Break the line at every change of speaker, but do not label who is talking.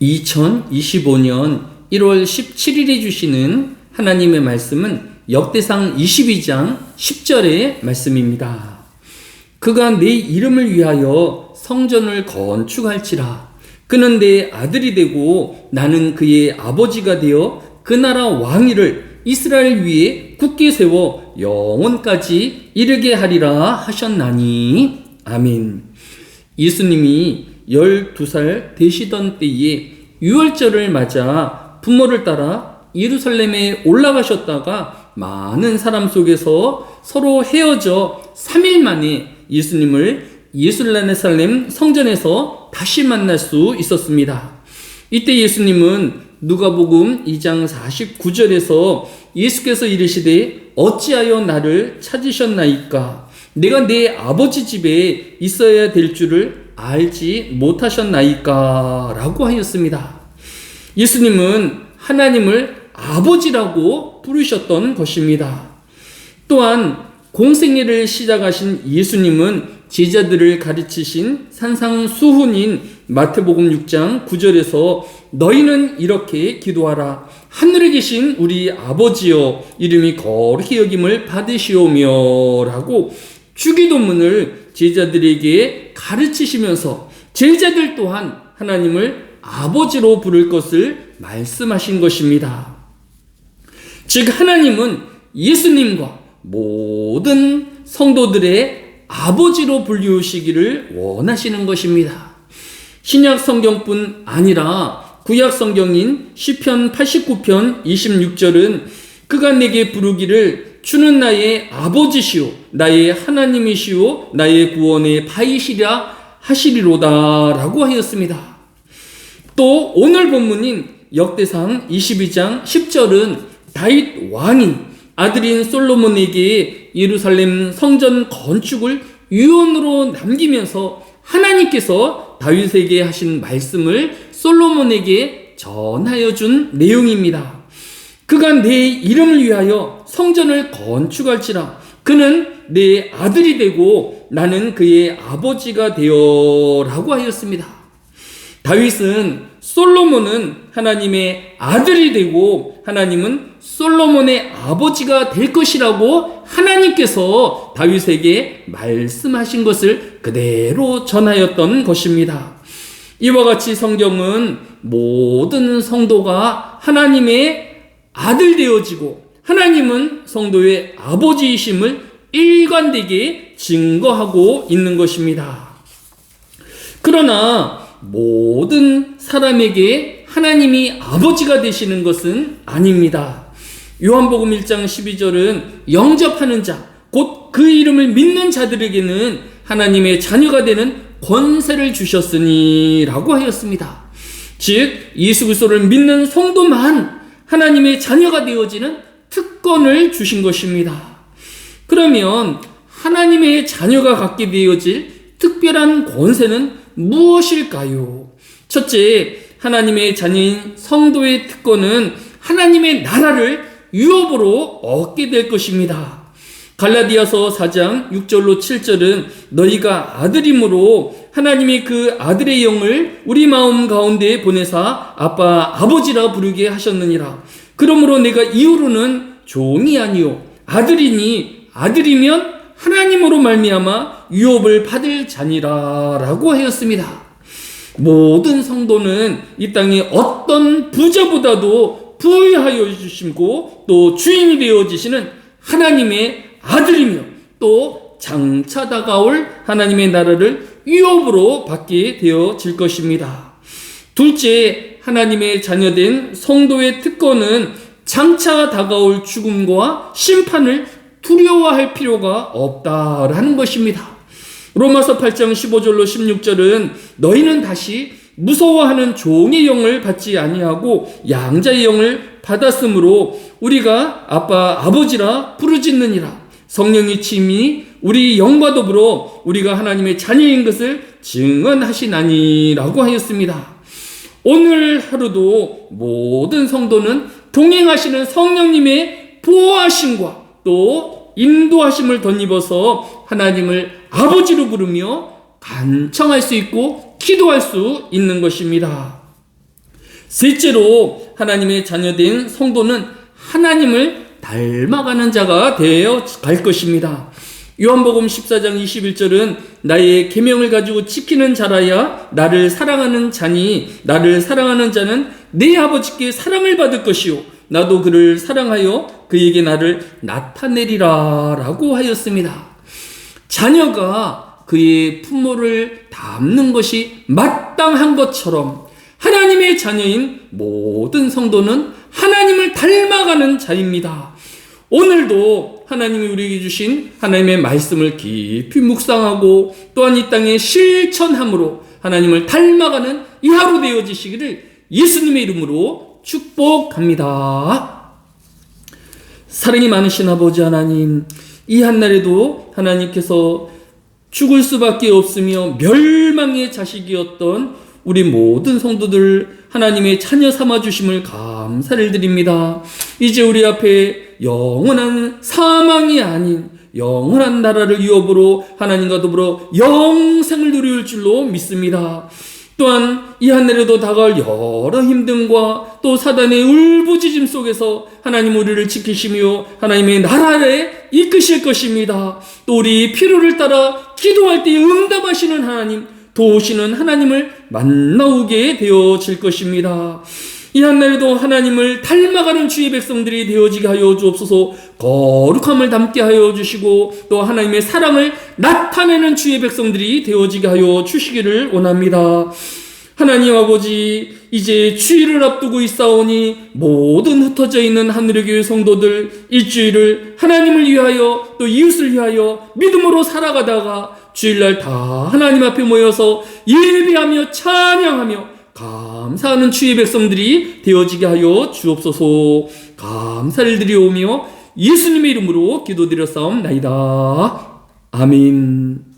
2025년 1월 17일에 주시는 하나님의 말씀은 역대상 22장 10절의 말씀입니다. 그가 내 이름을 위하여 성전을 건축할지라. 그는 내 아들이 되고 나는 그의 아버지가 되어 그 나라 왕위를 이스라엘 위에 굳게 세워 영원까지 이르게 하리라 하셨나니. 아멘. 예수님이 12살 되시던 때에 유월절을 맞아 부모를 따라 예루살렘에 올라가셨다가 많은 사람 속에서 서로 헤어져 3일 만에 예수님을 예술라네살렘 성전에서 다시 만날 수 있었습니다. 이때 예수님은 누가복음 2장 49절에서 예수께서 이르시되 어찌하여 나를 찾으셨나이까 내가 내 아버지 집에 있어야 될 줄을 알지 못하셨나이까 라고 하였습니다. 예수님은 하나님을 아버지라고 부르셨던 것입니다. 또한 공생애를 시작하신 예수님은 제자들을 가르치신 산상수훈인 마태복음 6장 9절에서 너희는 이렇게 기도하라. 하늘에 계신 우리 아버지여 이름이 거룩히 여김을 받으시오며 라고 주기도문을 제자들에게 가르치시면서 제자들 또한 하나님을 아버지로 부를 것을 말씀하신 것입니다. 즉 하나님은 예수님과 모든 성도들의 아버지로 불리우시기를 원하시는 것입니다. 신약 성경뿐 아니라 구약 성경인 시편 89편 26절은 그가 내게 부르기를 주는 나의 아버지시오 나의 하나님이시오 나의 구원의 바이시랴 하시리로다라고 하였습니다. 또 오늘 본문인 역대상 22장 10절은 다윗 왕이 아들인 솔로몬에게 예루살렘 성전 건축을 유언으로 남기면서 하나님께서 다윗에게 하신 말씀을 솔로몬에게 전하여 준 내용입니다. 그가 내 이름을 위하여 성전을 건축할지라 그는 내 아들이 되고 나는 그의 아버지가 되어라고 하였습니다. 다윗은 솔로몬은 하나님의 아들이 되고 하나님은 솔로몬의 아버지가 될 것이라고 하나님께서 다윗에게 말씀하신 것을 그대로 전하였던 것입니다. 이와 같이 성경은 모든 성도가 하나님의 아들 되어지고 하나님은 성도의 아버지이심을 일관되게 증거하고 있는 것입니다. 그러나 모든 사람에게 하나님이 아버지가 되시는 것은 아닙니다. 요한복음 1장 12절은 영접하는 자, 곧 그 이름을 믿는 자들에게는 하나님의 자녀가 되는 권세를 주셨으니 라고 하였습니다. 즉, 예수 그리스도를 믿는 성도만 하나님의 자녀가 되어지는 특권을 주신 것입니다. 그러면 하나님의 자녀가 갖게 되어질 특별한 권세는 무엇일까요? 첫째, 하나님의 자녀인 성도의 특권은 하나님의 나라를 유업으로 얻게 될 것입니다. 갈라디아서 4장 6절로 7절은 너희가 아들임으로 하나님이 그 아들의 영을 우리 마음 가운데 보내사 아빠 아버지라 부르게 하셨느니라. 그러므로 내가 이후로는 종이 아니요 아들이니 아들이면 하나님으로 말미암아 유업을 받을 자니라라고 하였습니다. 모든 성도는 이 땅에 어떤 부자보다도 부유하여 주시고 또 주인이 되어지시는 하나님의 아들이며 또 장차 다가올 하나님의 나라를 유업으로 받게 되어질 것입니다. 둘째, 하나님의 자녀된 성도의 특권은 장차 다가올 죽음과 심판을 두려워할 필요가 없다라는 것입니다. 로마서 8장 15절로 16절은 너희는 다시 무서워하는 종의 영을 받지 아니하고 양자의 영을 받았으므로 우리가 아빠 아버지라 부르짖느니라 성령이 침이 우리 영과 더불어 우리가 하나님의 자녀인 것을 증언하시나니라고 하였습니다. 오늘 하루도 모든 성도는 동행하시는 성령님의 보호하심과 또 인도하심을 덧입어서 하나님을 아버지로 부르며 간청할 수 있고 기도할 수 있는 것입니다. 셋째로 하나님의 자녀된 성도는 하나님을 닮아가는 자가 되어 갈 것입니다. 요한복음 14장 21절은 나의 계명을 가지고 지키는 자라야 나를 사랑하는 자니 나를 사랑하는 자는 내 아버지께 사랑을 받을 것이요 나도 그를 사랑하여 그에게 나를 나타내리라 라고 하였습니다. 자녀가 그의 부모를 닮는 것이 마땅한 것처럼 하나님의 자녀인 모든 성도는 하나님을 닮아가는 자입니다. 오늘도 하나님이 우리에게 주신 하나님의 말씀을 깊이 묵상하고 또한 이 땅에 실천함으로 하나님을 닮아가는 이 하루 되어지시기를 예수님의 이름으로 축복합니다. 사랑이 많으신 아버지 하나님, 이 한날에도 하나님께서 죽을 수밖에 없으며 멸망의 자식이었던 우리 모든 성도들 하나님의 자녀 삼아 주심을 감사를 드립니다. 이제 우리 앞에 영원한 사망이 아닌 영원한 나라를 유업으로 하나님과 더불어 영생을 누릴 줄로 믿습니다. 또한 이 하늘에도 다가올 여러 힘듦과 또 사단의 울부짖음 속에서 하나님 우리를 지키시며 하나님의 나라에 이끄실 것입니다. 또 우리 필요를 따라 기도할 때 응답하시는 하나님, 도우시는 하나님을 만나오게 되어질 것입니다. 이 한날에도 하나님을 닮아가는 주의 백성들이 되어지게 하여 주옵소서 거룩함을 담게 하여 주시고 또 하나님의 사랑을 나타내는 주의 백성들이 되어지게 하여 주시기를 원합니다. 하나님 아버지 이제 주일을 앞두고 있사오니 모든 흩어져 있는 하늘의 교회 성도들 일주일을 하나님을 위하여 또 이웃을 위하여 믿음으로 살아가다가 주일날 다 하나님 앞에 모여서 예배하며 찬양하며 감사하는 주의 백성들이 되어지게 하여 주옵소서 감사를 드리오며 예수님의 이름으로 기도드렸사옵나이다. 아멘